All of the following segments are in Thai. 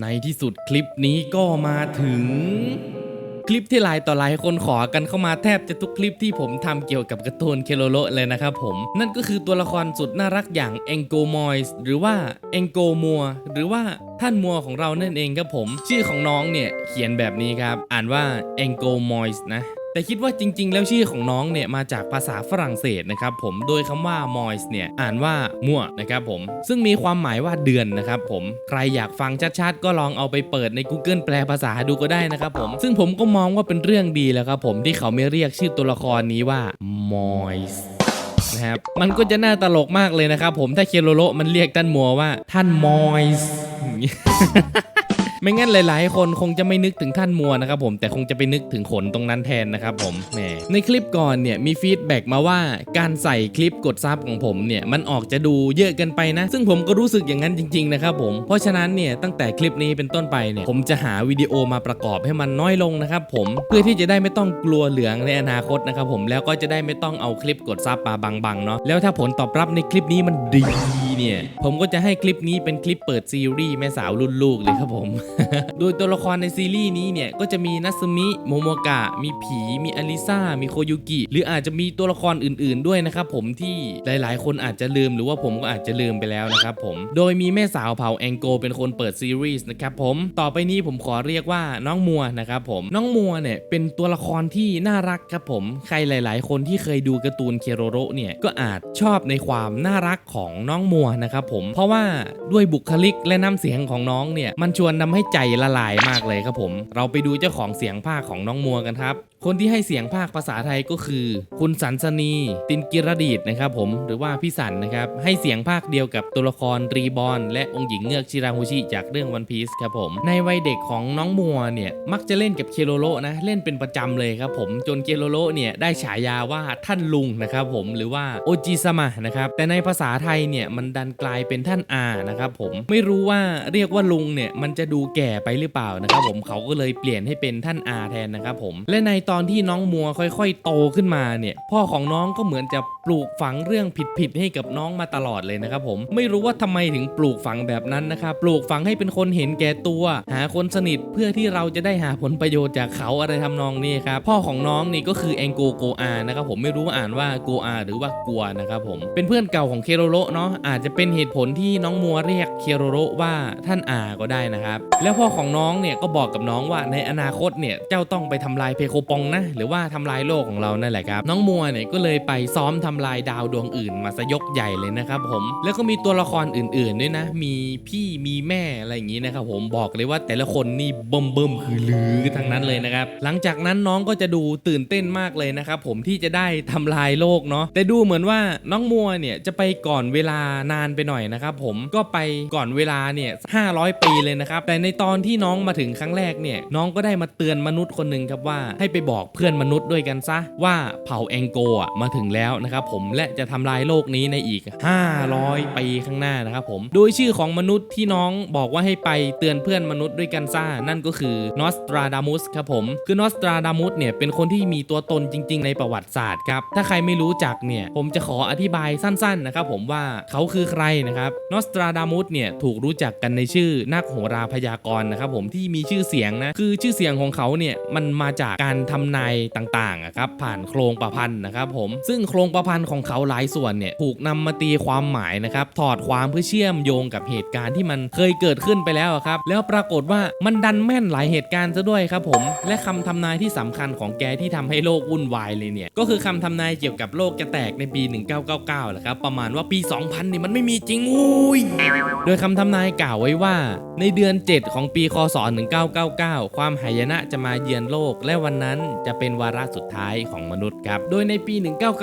ในที่สุดคลิปนี้ก็มาถึง คลิปที่หลายต่อหลายคนขอกันเข้ามาแทบจะทุกคลิปที่ผมทำเกี่ยวกับการ์ตูนเคโลโลเลยนะครับผม นั่นก็คือตัวละครสุดน่ารักอย่างเองโกมอยส์หรือว่าเองโกมัวหรือว่าท่านมัวของเรานั่นเองครับผม ชื่อของน้องเนี่ยเขียนแบบนี้ครับ อ่านว่าเองโกมอยส์นะ แต่คิดว่าจริง ๆ แล้วชื่อของน้องเนี่ยมาจากภาษาฝรั่งเศสนะครับผมโดยคำว่า moist เนี่ยอ่านว่ามั่วนะครับผมซึ่งมีความหมายว่าเดือนนะครับผมใครอยากฟังชัดๆก็ลองเอาไปเปิดใน Google แปลภาษาดูก็ได้นะครับผมซึ่งผมก็มองว่าเป็นเรื่องดีแล้วครับผมที่เขาไม่เรียกชื่อตัวละครนี้ว่า moist นะครับมันก็จะน่าตลกมากเลยนะครับผมถ้าเคโรโลมันเรียกท่านมัวว่าท่านมอยส์ ไม่งั้นหลาย ๆ คนคงจะไม่นึกถึงท่านมัวนะครับผมแต่คงจะไปนึกถึงขนตรงนั้นแทนนะครับผมแหมในคลิปก่อนเนี่ยมีฟีดแบ็กมาว่าการใส่คลิปกดซับของผมเนี่ยมันออกจะดูเยอะเกินไปนะ ซึ่งผมก็รู้สึกอย่างนั้นจริง ๆ นะครับผมเพราะฉะนั้นเนี่ยตั้งแต่คลิปนี้เป็นต้นไปเนี่ยผมจะหาวิดีโอมาประกอบให้มันน้อยลงนะครับผมเพื่อที่จะได้ไม่ต้องกลัวเหลืองในอนาคตนะครับผมแล้วก็จะได้ไม่ต้องเอาคลิปกดซับมาบังๆเนาะแล้วถ้าผลตอบรับในคลิปนี้มันดี เนี่ย ผมก็จะให้คลิปนี้เป็นคลิปเปิดซีรีส์แม่สาวรุ่นลูกเลยครับผม โดยตัวละครในซีรีส์นี้เนี่ย ก็จะมีนัสมิ โมโมกะ มีผี มีอลิซามีโคยุกิ หรืออาจจะมีตัวละครอื่นๆด้วยนะครับผมที่หลายๆ คนอาจจะลืมหรือว่าผมก็อาจจะลืมไปแล้วนะครับผม โดยมีแม่สาวเผ่าแองโกเป็นคนเปิดซีรีส์นะครับผม ต่อไปนี้ผมขอเรียกว่าน้องมัวนะครับผม น้องมัวเนี่ยเป็นตัวละครที่น่ารักครับผม ใครหลาย ๆ คนที่เคยดูการ์ตูนเคโรโรเนี่ยก็อาจชอบในความน่ารักของน้องมัวนะครับผมเพราะว่าด้วยบุคลิกและน้ำเสียงของน้องเนี่ยมันชวนทำให้ใจละลายมากเลยครับผม เราไปดูเจ้าของเสียงภาคของน้องมัวกันครับ คนที่ให้เสียงภาคภาษาไทยก็คือ คุณสันสนี ตินกิรดีดนะครับผมหรือว่าพี่สันนะครับให้เสียงภาคเดียวกับตัวละครรีบอนและองค์หญิงเงือกชิราฮูชิจากเรื่องวันพีซครับผม ในวัยเด็กของน้องมัวเนี่ยมักจะเล่นกับเคโรโรนะเล่นเป็นประจำเลยครับผมจนเคโรโรเนี่ยได้ฉายาว่าท่านลุงนะครับผมหรือว่าโอจิสมะนะครับแต่ในภาษาไทยเนี่ยมันดันกลายเป็นท่านอานะครับผมไม่รู้ว่าเรียกว่าลุงเนี่ยมันจะดูแก่ไปหรือเปล่านะครับผมเขาก็เลยเปลี่ยนให้เป็นท่านอาแทนนะครับผมและในตอนที่น้องมัวค่อย ๆ โตขึ้นมาเนี่ยพ่อของน้องก็เหมือนจะปลูกฝังเรื่องผิดๆให้กับน้องมาตลอดเลยนะครับผมไม่รู้ว่าทำไมถึงปลูกฝังแบบนั้นนะครับปลูกฝังให้เป็นคนเห็นแก่ตัว หาคนสนิทเพื่อที่เราจะได้หาผลประโยชน์จากเขาอะไรทำนองนี้ครับพ่อของน้องนี่ก็คือแองโกโกอานะครับผมไม่รู้ว่าอ่านว่าโกอาหรือว่ากัวนะครับผมเป็นเพื่อนเก่าของเคโรโรเนาะอาจจะจะเป็นเหตุผลที่น้องมัวเรียกเคโรโรว่าท่านอาก็ได้นะครับ แล้วพ่อของน้องเนี่ยก็บอกกับน้องว่าในอนาคตเนี่ยเจ้าต้องไปทำลายเพโคปองนะ หรือว่าทำลายโลกของเรานั่นแหละครับ น้องมัวเนี่ยก็เลยไปซ้อมทำลายดาวดวงอื่น มาซะยกใหญ่เลยนะครับผมแล้วก็มีตัวละครอื่นๆด้วยนะ มีพี่มีแม่อะไรอย่างนี้นะครับผมบอกเลยว่าแต่ละคนนี่เบิ่มเบิ่มคือลือทั้งนั้นเลยนะครับหลังจากนั้นน้องก็จะดูตื่นเต้นมากเลยนะครับผมที่จะได้ทำลายโลกเนาะแต่ดูเหมือนว่าน้องมัวเนี่ยจะไปก่อนเวลานานไปหน่อยนะครับผมก็ไปก่อนเวลาเนี่ย500 ปีเลยนะครับ แต่ในตอนที่น้องมาถึงครั้งแรกเนี่ย น้องก็ได้มาเตือนมนุษย์คนหนึ่งครับว่าให้ไปบอกเพื่อนมนุษย์ด้วยกันซะ ว่าเผ่าแองโกะมาถึงแล้วนะครับผมและจะทำลายโลกนี้ในอีก 500 ปีข้างหน้านะครับผม โดยชื่อของมนุษย์ที่น้องบอกว่าให้ไปเตือนเพื่อนมนุษย์ด้วยกันซ่านั่นก็คือนอสตราดามุสครับผมคือนอสตราดามุสเนี่ยเป็นคนที่มีตัวตนจริง ๆ ในประวัติศาสตร์ครับถ้าใครไม่รู้จักเนี่ยผมจะขออธิบายสั้น ๆนะครับผมว่าเขาคือใครนะครับนอสตราดามุสเนี่ยถูกรู้จักกันในชื่อนักโหราพยากรณ์นะครับผมที่มีชื่อเสียงนะคือชื่อเสียงของเขาเนี่ยมันมาจากการทำนายต่างๆครับผ่านโครงประพันธ์นะครับผมซึ่งโครงประพันธ์ของเขาหลายส่วนเนี่ยถูกนำมาตีความหมายนะครับถอดความเพื่อเชื่อมโยงกับเหตุการณ์ที่มันเคยเกิดขึ้นไปแล้วครับแล้วปรากฏว่ามันดันแม่นหลายเหตุการณ์ซะด้วยครับผมและคำทำนายที่สำคัญของแกที่ทำให้โลกวุ่นวายเลยเนี่ยก็คือคำทำนายเกี่ยวกับโลกจะแตกในปี 1999แหละครับประมาณว่าปี 2000นี่มันไม่มีจริงอุ้ยโดยคำทำนายกล่าวไว้ว่า ในเดือน 7 ของปีคศ 1999 ความหายนะจะมาเยือนโลก และวันนั้นจะเป็นวาระสุดท้ายของมนุษย์ครับ โดยในปี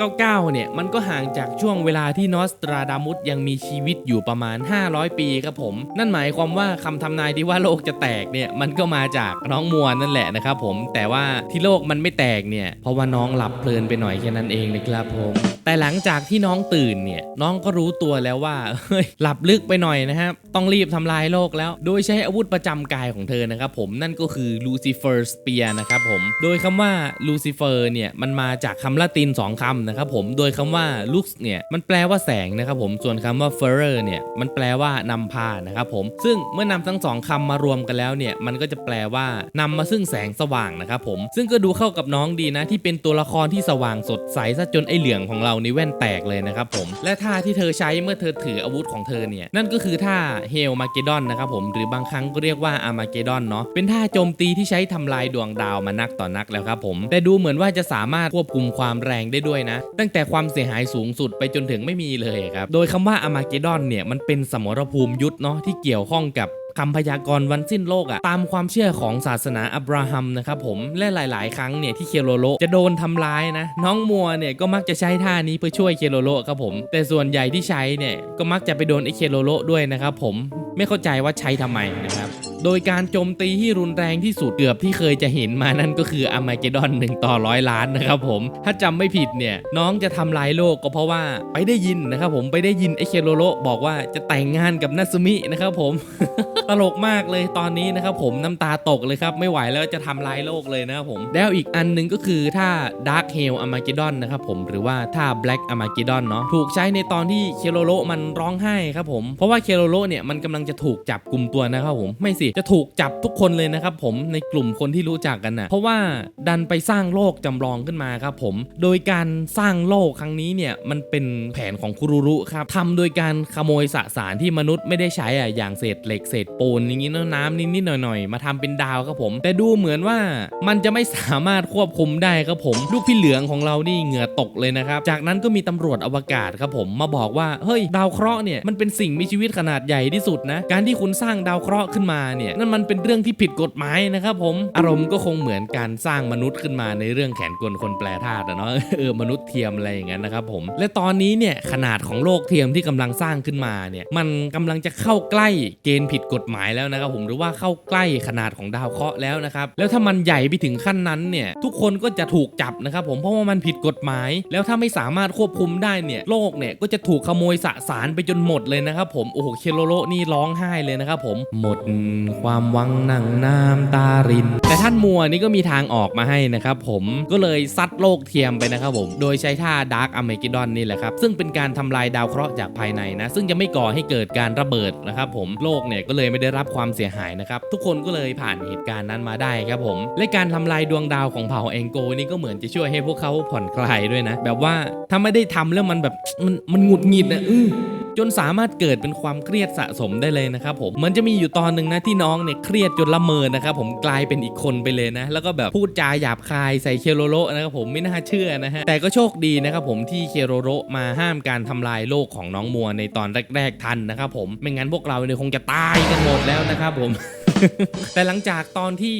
1999 เนี่ย มันก็ห่างจากช่วงเวลาที่นอสตราดามุสยังมีชีวิตอยู่ประมาณ 500 ปีครับผม นั่นหมายความว่าคำทำนายที่ว่าโลกจะแตกเนี่ย มันก็มาจากน้องมัวนั่นแหละนะครับผม แต่ว่าที่โลกมันไม่แตกเนี่ย เพราะว่าน้องหลับเพลินไปหน่อยแค่นั้นเองนะครับผม แต่หลังจากที่น้องตื่นเนี่ยน้องก็รู้ตัวแล้วว่าเฮ้ยหลับลึกไปหน่อยนะครับต้องรีบทำลายโลกแล้ว โดยใช้อาวุธประจำกายของเธอนะครับผมนั่นก็คือ Lucifer Spear นะครับผมโดยคำว่า Lucifer เนี่ยมันมาจากคำละติน 2คำนะครับผมโดยคำว่า lux เนี่ยมันแปลว่าแสงนะครับผมส่วนคำว่า ferer เนี่ยมันแปลว่านำพานะครับผมซึ่งเมื่อนำทั้งสองคำมารวมกันแล้วเนี่ยมันก็จะแปลว่านำมาซึ่งแสงสว่างนะครับผมซึ่งก็ดูเข้ากับน้องดีนะที่เป็นตัวละครที่สว่างสดใสซะจนไอเหลืองของเราในแว่นแตกเลยนะครับผม และท่าที่เธอใช้เมื่อเธอถืออาวุธของเธอเนี่ย นั่นก็คือท่าเฮลมาเกดอนนะครับผม หรือบางครั้งก็เรียกว่าอามาเกดอนเนาะ เป็นท่าโจมตีที่ใช้ทำลายดวงดาวมานักต่อนักแล้วครับผม แต่ดูเหมือนว่าจะสามารถควบคุมความแรงได้ด้วยนะ ตั้งแต่ความเสียหายสูงสุดไปจนถึงไม่มีเลยครับ โดยคำว่าอามาเกดอนเนี่ย มันเป็นสมรภูมิยุทธเนาะที่เกี่ยวข้องกับ คำพยากรณ์วันสิ้นโลกอะตามความเชื่อของศาสนาอับราฮัมนะครับผมและหลาย ๆ ครั้งเนี่ยที่เคโรโลจะโดนทำร้ายนะน้องมัวเนี่ยก็มักจะใช้ท่านี้เพื่อช่วยเคโรโลครับผม แต่ส่วนใหญ่ที่ใช้เนี่ยก็มักจะไปโดนไอเคโรโลด้วยนะครับผมไม่เข้าใจว่าใช้ทำไมนะครับ โดยการโจมตีที่รุนแรงที่สุดเกือบที่เคยจะเห็นมานั่นก็คืออามาเกดอนหนึ่งต่อร้อยล้านนะครับผม ถ้าจำไม่ผิดเนี่ยน้องจะทำลายโลกก็เพราะว่าไปได้ยินนะครับผมไปได้ยินไอเคโรโลบอกว่าจะแต่งงานกับนัตสึมินะครับผมตลกมากเลยตอนนี้นะครับผมน้ำตาตกเลยครับ ไม่ไหวแล้วจะทำลายโลกเลยนะครับผมแล้วอีกอันหนึ่งก็คือถ้า Dark Hell Armageddon นะครับผมหรือว่าถ้า Black Armageddon เนาะถูกใช้ในตอนที่เคโรโลมันร้องไห้ครับผมเพราะว่าเคโรโลเนี่ยมันกำลังจะถูกจับกลุ่มตัวนะครับผมไม่สิจะถูกจับทุกคนเลยนะครับผมในกลุ่มคนที่รู้จักกันนะเพราะว่าดันไปสร้างโลกจำลองขึ้นมาครับผม โดยการสร้างโลกครั้งนี้เนี่ยมันเป็นแผนของคุรุรุครับทำโดยการขโมยสสารที่มนุษย์ไม่ได้ใช้อะอย่างเศษเหล็กเศษปูนอย่างนี้น้ำนิดๆหน่อยๆ มาทำเป็นดาวครับผม แต่ดูเหมือนว่ามันจะไม่สามารถควบคุมได้ครับผม ลูกพี่เหลืองของเรานี่เหงื่อตกเลยนะครับ จากนั้นก็มีตำรวจอวกาศครับผมมาบอกว่าเฮ้ยดาวเคราะห์เนี่ยมันเป็นสิ่งมีชีวิตขนาดใหญ่ที่สุดนะการที่คุณสร้างดาวเคราะห์ขึ้นมาเนี่ยนั่นมันเป็นเรื่องที่ผิดกฎหมายนะครับผมอารมณ์ก็คงเหมือนการสร้างมนุษย์ขึ้นมาในเรื่องแขนกลคนแปลธาตุเนาะเออมนุษย์เทียมอะไรอย่างนั้นนะครับผมและตอนนี้เนี่ยขนาดของโลกเทียมที่กำลังสร้างขึ้นมาเนี่ยมันกำลังจะเข้าใกล้เกณฑ์ผิดกฎหมายแล้วนะครับผมหรือว่าเข้าใกล้ขนาดของดาวเคราะห์แล้วนะครับแล้วถ้ามันใหญ่ไปถึงขั้นนั้นเนี่ยทุกคนก็จะถูกจับนะครับผมเพราะว่ามันผิดกฎหมาย แล้วถ้าไม่สามารถควบคุมได้เนี่ยโลกเนี่ยก็จะถูกขโมยสสารไปจนหมดเลยนะครับผมโอ้โหเคโรโลนี่ร้องไห้เลยนะครับผมหมดความวังนั่งน้ำตาริน แต่ท่านมัวนี่ก็มีทางออกมาให้นะครับผมก็เลยซัดโลกเทียมไปนะครับผม โดยใช้ท่าดาร์กอเมกิดอนนี่แหละครับ ซึ่งเป็นการทำลายดาวเคราะห์จากภายในนะ ซึ่งจะไม่ก่อให้เกิดการระเบิดนะครับผมโลกเนี่ยก็เลยไม่ได้รับความเสียหายนะครับ ทุกคนก็เลยผ่านเหตุการณ์นั้นมาได้ครับผม และการทำลายดวงดาวของเผ่าแองโกนี่ก็เหมือนจะช่วยให้พวกเขาผ่อนคลายด้วยนะ แบบว่าถ้าไม่ได้ทำแล้วมันแบบมันมันหงุดหงิดนะอื จนสามารถเกิดเป็นความเครียดสะสมได้เลยนะครับผมมันจะมีอยู่ตอนหนึ่งนะที่น้องเนี่ยเครียดจนละเมอนะครับผมกลายเป็นอีกคนไปเลยนะ แล้วก็แบบพูดจาหยาบคายใส่เคโรโรนะครับผมไม่น่าเชื่อนะฮะแต่ก็โชคดีนะครับผมที่เคโรโรมาห้ามการทำลายโลกของน้องมัวในตอนแรกๆทันนะครับผมไม่งั้นพวกเราเนี่ยคงจะตายกันหมดแล้วนะครับผม แต่หลังจากตอนที่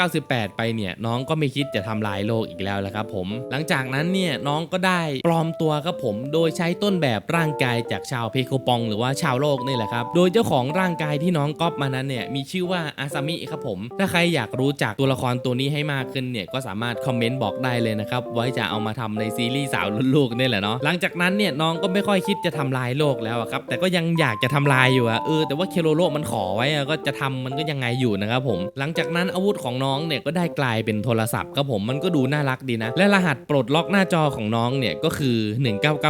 298 ไปเนี่ยน้องก็ไม่คิดจะทำลายโลกอีกแล้วละครับผมหลังจากนั้นเนี่ยน้องก็ได้ปลอมตัวครับผม โดยใช้ต้นแบบร่างกายจากชาวเพโคปอง หรือว่าชาวโลกนี่แหละครับโดยเจ้าของร่างกายที่น้องก๊อปมานั้นเนี่ยมีชื่อว่าอาซามิครับผมถ้าใครอยากรู้จักตัวละครตัวนี้ให้มากขึ้นเนี่ยก็สามารถคอมเมนต์บอกได้เลยนะครับไว้จะเอามาทำในซีรีส์สาวรุ่นลูกนี่แหละเนาะหลังจากนั้นเนี่ยน้องก็ไม่ค่อยคิดจะทำลายโลกแล้วครับแต่ก็ยังอยากจะทำลายอยู่อะเออแต่ว่าเคโรโรมันขอไว้อะก็จะทำมันก็ยงไงอยู่นะครับผมหลังจากนั้นอาวุธของน้องเนี่ยก็ได้กลายเป็นโทรศัพท์ครับผมมันก็ดูน่ารักดีนะ และรหัสปลดล็อกหน้าจอของน้องเนี่ยก็คือ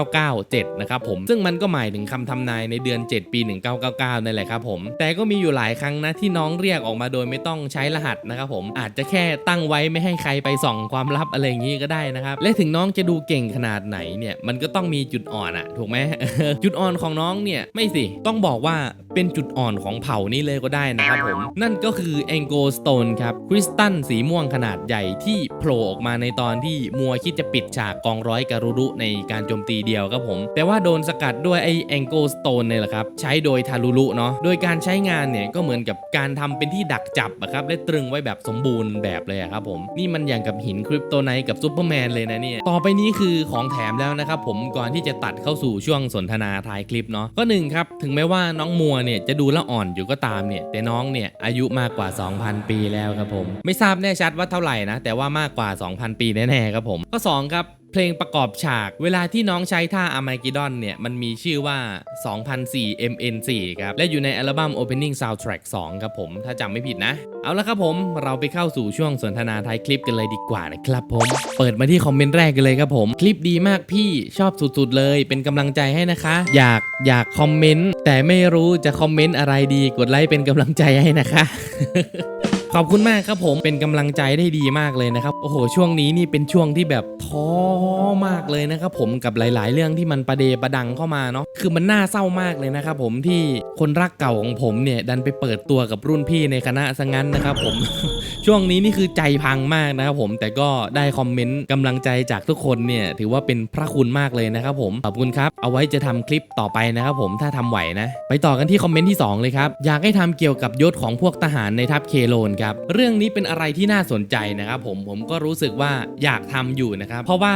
19997 นะครับผมซึ่งมันก็หมายถึงคำทำนายในเดือน 7 ปี 1999นั่นแหละครับผมแต่ก็มีอยู่หลายครั้งนะที่น้องเรียกออกมาโดยไม่ต้องใช้รหัสนะครับผมอาจจะแค่ตั้งไว้ไม่ให้ใครไปส่องความลับอะไรอย่างนี้ก็ได้นะครับและถึงน้องจะดูเก่งขนาดไหนเนี่ยมันก็ต้องมีจุดอ่อนอะถูกไหมจุดอ่อนของน้องเนี่ยไม่สิต้องบอกว่าเป็นจุดอ่อนของเผ่านี้เลยก็ได้นะครับผมนั่นก็คือแองโกสโตนครับคริสตัลสีม่วงขนาดใหญ่ที่โผล่ออกมาในตอนที่มัวคิดจะปิดฉากกองร้อยการุรุในการโจมตีเดียวครับผม แต่ว่าโดนสกัดด้วยไอแองโกสโตนเนี่ยแหละครับ ใช้โดยทารุรุเนาะโดยการใช้งานเนี่ยก็เหมือนกับการทำเป็นที่ดักจับอะครับและตรึงไว้แบบสมบูรณ์แบบเลยอะครับผมนี่มันอย่างกับหินคริปโตไนกับซูเปอร์แมนเลยนะเนี่ยต่อไปนี้คือของแถมแล้วนะครับผมก่อนที่จะตัดเข้าสู่ช่วงสนทนาท้ายคลิปเนาะก็หนึ่งครับถึงแม้ว่าน้องมัวเนี่ยจะดูละอ่อนอยู่ก็ตามเนี่ยแต่น้องเนี่ยอายุมากกว่า 2,000 ปีแล้วครับผม ไม่ทราบแน่ชัดว่าเท่าไหร่นะ แต่ว่ามากกว่า 2,000 ปีแน่ๆครับผม ข้อ 2 ครับ เพลงประกอบฉาก เวลาที่น้องใช้ท่าอาร์ม g ก d ดอนเนี่ย มันมีชื่อว่า 2004 MN4 ครับ และอยู่ในอัลบั้ม Opening Soundtrack 2 ครับผม ถ้าจำไม่ผิดนะ เอาละครับผม เราไปเข้าสู่ช่วงสนทนาท้ายคลิปกันเลยดีกว่านะครับผม เปิดมาที่คอมเมนต์แรกกันเลยครับผม คลิปดีมากพี่ ชอบสุดๆเลย เป็นกำลังใจให้นะคะ อยากอยากคอมเมนต์แต่ไม่รู้จะคอมเมนต์อะไรดี กดไลค์เป็นกำลังใจให้นะคะ ขอบคุณมากครับผมเป็นกำลังใจได้ดีมากเลยนะครับโอ้โหช่วงนี้นี่เป็นช่วงที่แบบท้อมากเลยนะครับผมกับหลาย ๆ เรื่องที่มันประเดประดังเข้ามาเนาะคือมันน่าเศร้ามากเลยนะครับผมที่คนรักเก่าของผมเนี่ยดันไปเปิดตัวกับรุ่นพี่ในคณะซะงั้นนะครับผมช่วงนี้นี่คือใจพังมากนะครับผมแต่ก็ได้คอมเมนต์กำลังใจจากทุกคนเนี่ยถือว่าเป็นพระคุณมากเลยนะครับผมขอบคุณครับ เอาไว้จะทำคลิปต่อไปนะครับผมถ้าทำไหวนะ ไปต่อกันที่คอมเมนต์ที่สองเลยครับ อยากให้ทำเกี่ยวกับยศของพวกทหารในทัพเคโลนครับ เรื่องนี้เป็นอะไรที่น่าสนใจนะครับผมผมก็รู้สึกว่าอยากทำอยู่นะครับ เพราะว่า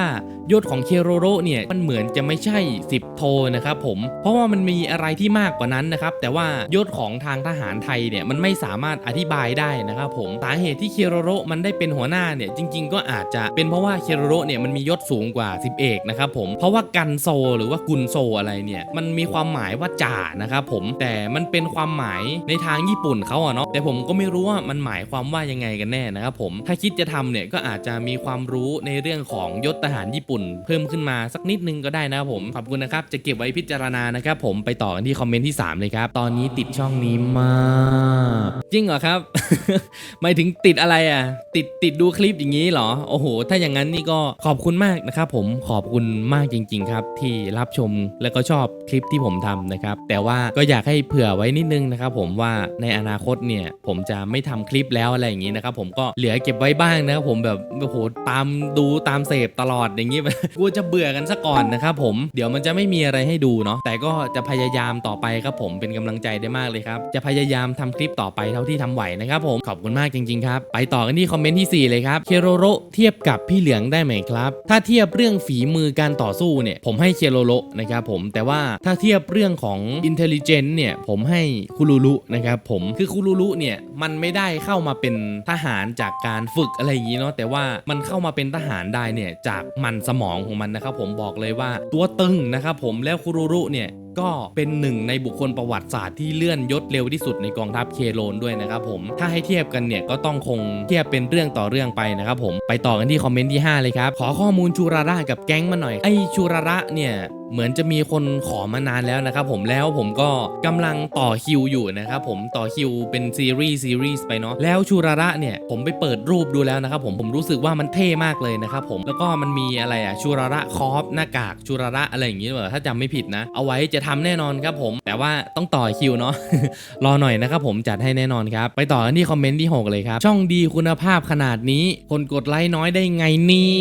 ยศของเคโรโรเนี่ยมันเหมือนจะไม่ใช่ 10 โทนะครับผมเพราะว่ามันมีอะไรที่มากกว่านั้นนะครับแต่ว่ายศของทางทหารไทยเนี่ยมันไม่สามารถอธิบายได้นะครับผมสาเหตุที่เคโรโรมันได้เป็นหัวหน้าเนี่ยจริง ๆ ก็อาจจะเป็นเพราะว่าเคโรโรเนี่ยมันมียศสูงกว่า 10 เอกนะครับผมเพราะว่ากันโซหรือว่ากุนโซอะไรเนี่ยมันมีความหมายว่าจ่านะครับผมแต่มันเป็นความหมายในทางญี่ปุ่นเขาอะเนาะแต่ผมก็ไม่รู้ว่ามันหมายความว่ายังไงกันแน่นะครับผมถ้าคิดจะทำเนี่ยก็อาจจะมีความรู้ในเรื่องของยศทหารญี่ปุ่น เพิ่มขึ้นมาสักนิดนึงก็ได้นะครับผมขอบคุณนะครับจะเก็บไว้พิจารณานะครับผมไปต่อกันที่คอมเมนต์ที่ 3 เลยครับตอนนี้ติดช่องนี้มากจริงเหรอครับหมายถึงติดอะไรอะ ติดติดดูคลิปอย่างนี้เหรอโอ้โห ถ้าอย่างนั้นนี่ก็ขอบคุณมากนะครับผมขอบคุณมากจริง ๆ ครับ ที่รับชมแล้วก็ชอบคลิปที่ผมทำนะครับ แต่ว่าก็อยากให้เผื่อไว้นิดนึงนะครับผมว่าในอนาคตเนี่ยผมจะไม่ทำคลิปแล้วอะไรอย่างนี้นะครับผมก็เหลือเก็บไว้บ้างนะครับผมแบบโอ้โหตามดูตามเสพตลอดอย่างนี้กลัวจะเบื่อกันซะก่อนนะครับผมเดี๋ยวมันจะไม่มีอะไรให้ดูเนาะแต่ก็จะพยายามต่อไปครับผมเป็นกำลังใจได้มากเลยครับจะพยายามทำคลิปต่อไปเท่าที่ทำไหวนะครับผมขอบคุณมากจริงๆครับไปต่อกันที่คอมเมนต์ที่ 4 เลยครับเคโรโรเทียบกับพี่เหลืองได้ไหมครับ ถ้าเทียบเรื่องฝีมือการต่อสู้เนี่ยผมให้เคโรโรนะครับผมแต่ว่าถ้าเทียบเรื่องของ intelligence เนี่ยผมให้คุรุรุนะครับผมคือคุรุรุเนี่ยมันไม่ได้เข้ามาเป็นทหารจากการฝึกอะไรอย่างนี้เนาะแต่ว่ามันเข้ามาเป็นทหารได้เนี่ยจากมันสมองของมันนะครับผมบอกเลยว่าตัวตึงนะครับผมแล้วคุรุรุเนี่ย ก็เป็นหนึ่งในบุคคลประวัติศาสตร์ที่เลื่อนยศเร็วที่สุดในกองทัพเคโลนด้วยนะครับผมถ้าให้เทียบกันเนี่ยก็ต้องคงเทียบเป็นเรื่องต่อเรื่องไปนะครับผมไปต่อกันที่คอมเมนต์ที่ 5 เลยครับ ขอข้อมูลชูราระกับแก๊งมาหน่อยไอชูราระเนี่ยเหมือนจะมีคนขอมานานแล้วนะครับผมแล้วผมก็กำลังต่อคิวอยู่นะครับผมต่อคิวเป็นซีรีส์ซีรีส์ไปเนาะแล้วชูราระเนี่ยผมไปเปิดรูปดูแล้วนะครับผมผมรู้สึกว่ามันเท่มากเลยนะครับผมแล้วก็มันมีอะไรอะชูราระคอฟหน้ากากชูราระอะไรอย่างงี้ด้วยถ้าจำไม่ผิดนะ เอาไว้จะทำแน่นอนครับผม แต่ว่าต้องต่อคิวเนาะรอหน่อยนะครับผมจัดให้แน่นอนครับ ไปต่อกันที่คอมเมนต์ที่ 6 เลยครับ ช่องดีคุณภาพขนาดนี้ คนกดไลค์น้อยได้ไงเนี่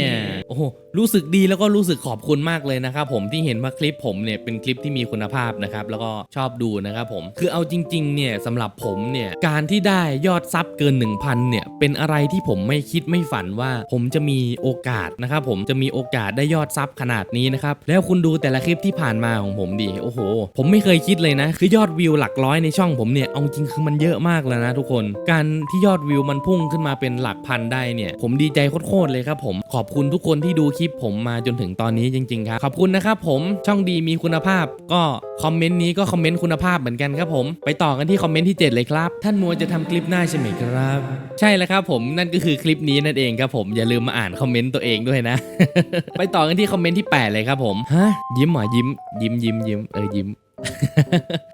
ยโอ้โห รู้สึกดีแล้วก็รู้สึกขอบคุณมากเลยนะครับผมที่เห็นว่าคลิปผมเนี่ยเป็นคลิปที่มีคุณภาพนะครับแล้วก็ชอบดูนะครับผมคือเอาจริงๆเนี่ยสำหรับผมเนี่ยการที่ได้ยอดซับเกิน 1,000เนี่ยเป็นอะไรที่ผมไม่คิดไม่ฝันว่า ผมจะมีโอกาสนะครับผมจะมีโอกาสได้ยอดซับขนาดนี้นะครับแล้วคุณดูแต่ละคลิปที่ผ่านมาของผมดิโอ้โห ผมไม่เคยคิดเลยนะ คือยอดวิวหลักร้อยในช่องผมเนี่ยเอาจริงคือมันเยอะมากแล้วนะทุกคน การที่ยอดวิวมันพุ่งขึ้นมาเป็นหลักพันได้เนี่ยผมดีใจโคตรๆเลยครับผมขอบคุณทุกคนที่ดูคลิปผมมาจนถึงตอนนี้จริงๆครับ ขอบคุณนะครับผมช่องดีมีคุณภาพ ก็คอมเมนต์นี้ก็คอมเมนต์คุณภาพเหมือนกันครับผม ไปต่อกันที่คอมเมนต์ที่ 7 เลยครับ ท่านมัวจะทำคลิปหน้าใช่ไหมครับ ใช่แล้วครับผมนั่นก็คือคลิปนี้นั่นเองครับผมอย่าลืมมาอ่านคอมเมนต์ตัวเองด้วยนะ ไปต่อกันที่คอมเมนต์ที่ 8 เลยครับผมฮะยิ้มเหรอยิ้มยิ้มยิ้มยิ้มเออยิ้ม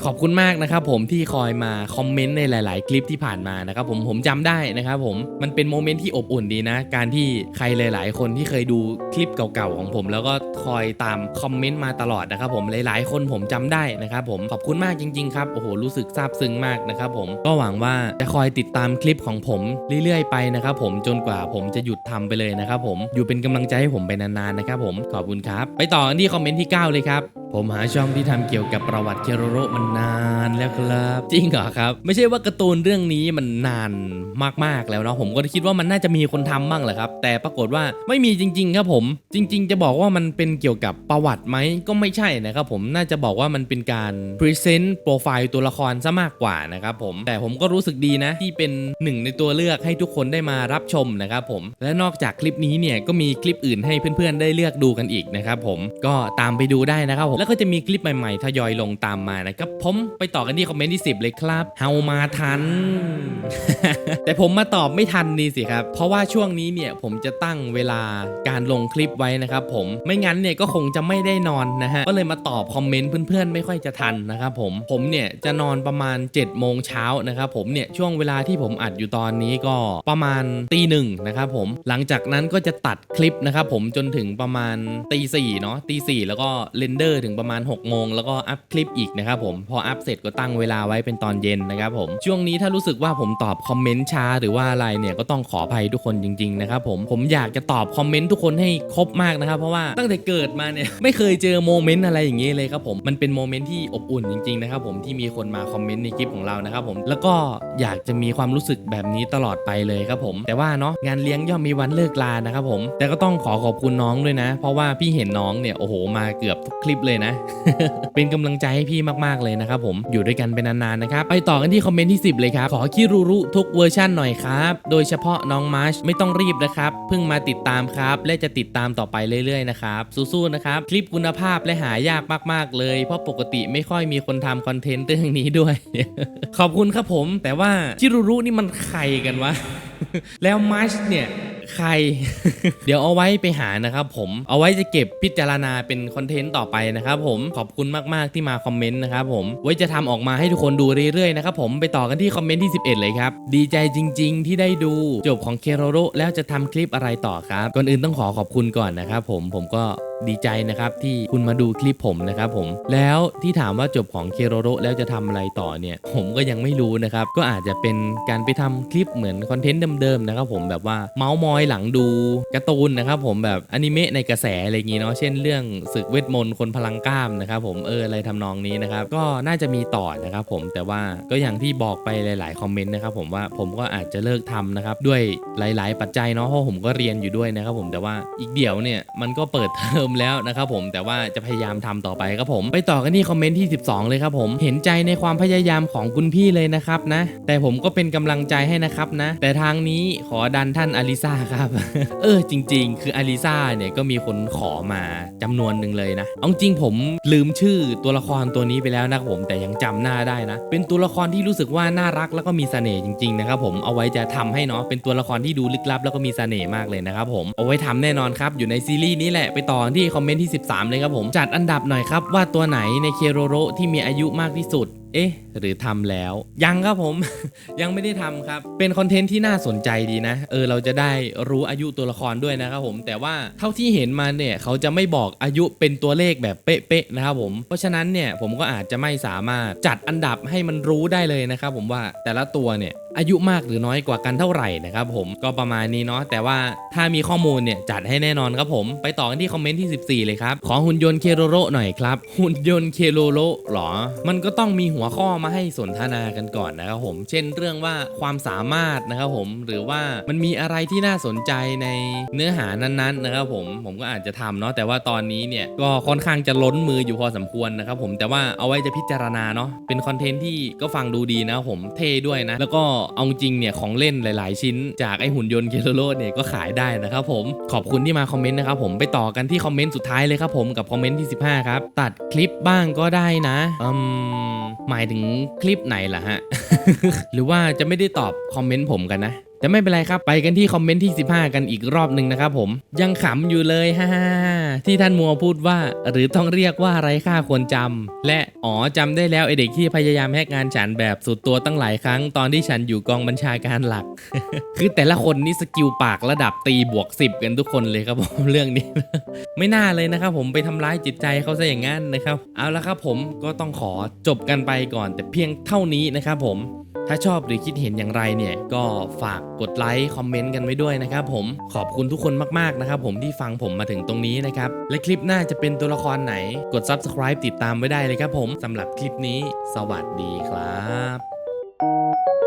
ขอบคุณมากนะครับผมที่คอยมาคอมเมนต์ในหลาย ๆ คลิปที่ผ่านมานะครับผมผมจำได้นะครับผมมันเป็นโมเมนต์ที่อบอุ่นดีนะ การที่ใครหลาย ๆ คนที่เคยดูคลิปเก่า ๆ ของผม แล้วก็คอยตามคอมเมนต์มาตลอดนะครับผมหลาย ๆ คนผมจำได้นะครับผมขอบคุณมากจริง ๆ ครับโอ้โหรู้สึกซาบซึ้งมากนะครับผมก็หวังว่าจะคอยติดตามคลิปของผมเรื่อย ๆ ไปนะครับผมจนกว่าผมจะหยุดทำไปเลยนะครับผมอยู่เป็นกำลังใจให้ผมไปนาน ๆ นะครับผมขอบคุณครับ ไปต่อที่คอมเมนต์ที่ 9 เลยครับผมหาช่องที่ทำเกี่ยวกับประวัติเคโรโรมันนานแล้วครับ จริงเหรอครับ ไม่ใช่ว่าการ์ตูนเรื่องนี้มันนานมากๆแล้วเนาะผมก็คิดว่ามันน่าจะมีคนทำบ้างแหละครับ แต่ปรากฏว่าไม่มีจริง ๆ ครับผม จริง ๆ จะบอกว่ามันเป็นเกี่ยวกับประวัติไหมก็ไม่ใช่นะครับผมน่าจะบอกว่ามันเป็นการพรีเซนต์โปรไฟล์ตัวละครซะมากกว่านะครับผมแต่ผมก็รู้สึกดีนะ ที่เป็นหนึ่งในตัวเลือกให้ทุกคนได้มารับชมนะครับผมและนอกจากคลิปนี้เนี่ยก็มีคลิปอื่นให้เพื่อนๆได้เลือกดูกันอีกนะครับผมก็ตามไปดูได้นะครับผมแล้วก็จะมีคลิปใหม่ๆ ทยอยลงตามมานะครับผมไปต่อกันที่คอมเมนต์ที่ 10 เลยครับ เฮามาทัน แต่ผมมาตอบไม่ทันนี่สิครับ เพราะว่าช่วงนี้เนี่ยผมจะตั้งเวลาการลงคลิปไว้นะครับผมไม่งั้นเนี่ยก็คงจะไม่ได้นอนนะฮะก็เลยมาตอบคอมเมนต์เพื่อนๆ ไม่ค่อยจะทันนะครับผมผมเนี่ยจะนอนประมาณ7จ็ดโมงเช้านะครับผมเนี่ยช่วงเวลาที่ผมอัดอยู่ตอนนี้ก็ประมาณตีหนึ่งนะครับผมหลังจากนั้นก็จะตัดคลิปนะครับผมจนถึงประมาณตีสี่เนาะตีสี่แล้วก็เรนเดอร์ถึงประมาณ6กโมง แล้วก็อัพคลิปอีกนะครับผมพออัพเสร็จก็ตั้งเวลาไว้เป็นตอนเย็นนะครับผมช่วงนี้ถ้ารู้สึกว่าผมตอบคอมเมนต์ช้าหรือว่าอะไรเนี่ยก็ต้องขออภัยทุกคนจริงๆนะครับผมผมอยากจะตอบคอมเมนต์ทุกคนให้ครบมากนะครับเพราะว่าตั้งแต่เกิดมาเนี่ยไม่เคยเจอโมเมนต์อะไรอย่างนี้เลยครับผมมันเป็นโมเมนต์ที่อบอุ่นจริงๆนะครับผมที่มีคนมาคอมเมนต์ในคลิปของเรานะครับผมแล้วก็อยากจะมีความรู้สึกแบบนี้ตลอดไปเลยครับผม แต่ว่าเนาะงานเลี้ยงย่อมมีวันเลิกลานะครับผมแต่ก็ต้องขอขอบคุณน้องด้วยนะ เพราะว่าพี่เห็นน้องเนี่ยโอ้โหมาเกือบทุกคลิปเลยนะ เป็นกำลังใจให้พี่มากๆเลยนะครับผมอยู่ด้วยกันเป็นนานๆนะครับไปต่อกันที่คอมเมนต์ที่ 10 เลยครับ ขอคิรุรุทุกเวอร์ชั่นหน่อยครับโดยเฉพาะน้องมาร์ชไม่ต้องรีบนะครับเพิ่งมาติดตามครับ และจะติดตามต่อไปเรื่อยๆนะครับสู้ๆนะครับคลิปคุณภาพและหายากมากๆเลย เพราะปกติไม่ค่อยมีคนทำคอนเทนต์เรื่องนี้ด้วย ขอบคุณครับผม แต่ว่าคิรุรุนี่มันใครกันวะแล้วมาร์ชเนี่ย ใคร เดี๋ยวเอาไว้ไปหานะครับผมเอาไว้จะเก็บพิจารณาเป็นคอนเทนต์ต่อไปนะครับผมขอบคุณมากๆที่มาคอมเมนต์นะครับผมไว้จะทำออกมาให้ทุกคนดูเรื่อยๆนะครับผมไปต่อกันที่คอมเมนต์ที่ 11 เลยครับ ดีใจจริง ๆ ที่ได้ดูจบของเคโรโรแล้วจะทำคลิปอะไรต่อครับก่อนอื่นต้องขอขอบคุณก่อนนะครับผมผมก็ดีใจนะครับที่คุณมาดูคลิปผมนะครับผมแล้วที่ถามว่าจบของเคโรโรแล้วจะทำอะไรต่อเนี่ย ผมก็ยังไม่รู้นะครับ ก็อาจจะเป็นการไปทำคลิปเหมือนคอนเทนต์เดิมๆนะครับผมแบบว่าเมาส์มอยหลังดูการ์ตูนนะครับผมแบบอนิเมะในกระแสอะไรอย่างงี้เนาะเช่นเรื่องศึกเวทมนต์คนพลังกล้ามนะครับผมเอออะไรทำนองนี้นะครับก็น่าจะมีต่อนะครับผมแต่ว่าก็อย่างที่บอกไปหลาย ๆ คอมเมนต์นะครับผมว่าผมก็อาจจะเลิกทำนะครับด้วยหลาย ๆ ปัจจัยเนาะเพราะผมก็เรียนอยู่ด้วยนะครับผมแต่ว่าอีกเดี๋ยวเนี่ยมันก็เปิดเทอมแล้วนะครับผมแต่ว่าจะพยายามทำต่อไปครับผมไปต่อกันที่คอมเมนต์ที่ 12 เลยครับผมเห็นใจในความพยายามของคุณพี่เลยนะครับนะแต่ผมก็เป็นกำลังใจให้นะครับนะแต่ทางนี้ขอดันท่านอลิซาครับ เออจริง ๆ คืออลิซาเนี่ยก็มีคนขอมาจำนวนหนึ่งเลยนะเอาจริงผมลืมชื่อตัวละครตัวนี้ไปแล้วนะครับผมแต่ยังจำหน้าได้นะ เป็นตัวละครที่รู้สึกว่าน่ารักแล้วก็มีเสน่ห์จริงๆนะครับผมเอาไว้จะทำให้เนาะเป็นตัวละครที่ดูลึกลับแล้วก็มีเสน่ห์มากเลยนะครับผมเอาไว้ทำแน่นอนครับอยู่ในซีรีส์นี้แหละไปต่อที่คอมเมนต์ที่ 13 เลยครับผมจัดอันดับหน่อยครับว่าตัวไหนในเคโรโรที่มีอายุมากที่สุดเอ๊ะ หรือทำแล้ว ยังครับผม ยังไม่ได้ทำครับ เป็นคอนเทนต์ที่น่าสนใจดีนะ เออ เราจะได้รู้อายุตัวละครด้วยนะครับผม แต่ว่าเท่าที่เห็นมาเนี่ย เขาจะไม่บอกอายุเป็นตัวเลขแบบเป๊ะๆนะครับผม เพราะฉะนั้นเนี่ยผมก็อาจจะไม่สามารถจัดอันดับให้มันรู้ได้เลยนะครับผมว่าแต่ละตัวเนี่ย อายุมากหรือน้อยกว่ากันเท่าไหร่นะครับผมก็ประมาณนี้เนาะแต่ว่าถ้ามีข้อมูลเนี่ยจัดให้แน่นอนครับผม ไปต่อกันที่คอมเมนต์ที่ 14 เลยครับ ขอหุ่นยนต์เคโรโรหน่อยครับ หุ่นยนต์เคโรโรหรอ มันก็ต้องมีหัวข้อมาให้สนทนากันก่อนนะครับผม เช่นเรื่องว่าความสามารถนะครับผมหรือว่ามันมีอะไรที่น่าสนใจในเนื้อหานั้นๆนะครับผมผมก็อาจจะทำเนาะแต่ว่าตอนนี้เนี่ยก็ค่อนข้างจะล้นมืออยู่พอสมควรนะครับผมแต่ว่าเอาไว้จะพิจารณาเนาะเป็นคอนเทนต์ที่ก็ฟังดูดีนะครับผมเท่ด้วยนะแล้วก็เอาจริงเนี่ยของเล่นหลาย ๆ ชิ้น จากไอหุ่นยนต์เกโรโรเนี่ยก็ขายได้นะครับผมขอบคุณที่มาคอมเมนต์นะครับผมไปต่อกันที่คอมเมนต์สุดท้ายเลยครับผมกับคอมเมนต์ที่ 15 ครับ ตัดคลิปบ้างก็ได้นะอืมหมายถึงคลิปไหนล่ะฮะ หรือว่าจะไม่ได้ตอบคอมเมนต์ผมกันนะ แต่ไม่เป็นไรครับ ไปกันที่คอมเมนต์ที่ 15 กันอีกรอบหนึ่งนะครับผมยังขำอยู่เลยฮ่าที่ท่านมัวพูดว่า หรือต้องเรียกว่าไรค่าควรจำและอ๋อจำได้แล้วไอเด็กที่พยายามแฮกงานฉันแบบสุดตัวตั้งหลายครั้งตอนที่ฉันอยู่กองบัญชาการหลัก คือแต่ละคนนี่สกิลปากระดับตีบวก 10 กันทุกคนเลยครับผมเรื่องนี้ ไม่น่าเลยนะครับผมไปทำร้ายจิตใจเขาซะอย่างนั้นนะครับ เอาละครับผมก็ต้องขอจบกันไปก่อน แต่เพียงเท่านี้นะครับผม ถ้าชอบหรือคิดเห็นอย่างไรเนี่ยก็ฝากกดไลค์คอมเมนต์กันไว้ด้วยนะครับผมขอบคุณทุกคนมากๆนะครับผมที่ฟังผมมาถึงตรงนี้นะครับและคลิปหน้าจะเป็นตัวละครไหน กด subscribe ติดตามไว้ได้เลยครับผมสำหรับคลิปนี้ สวัสดีครับ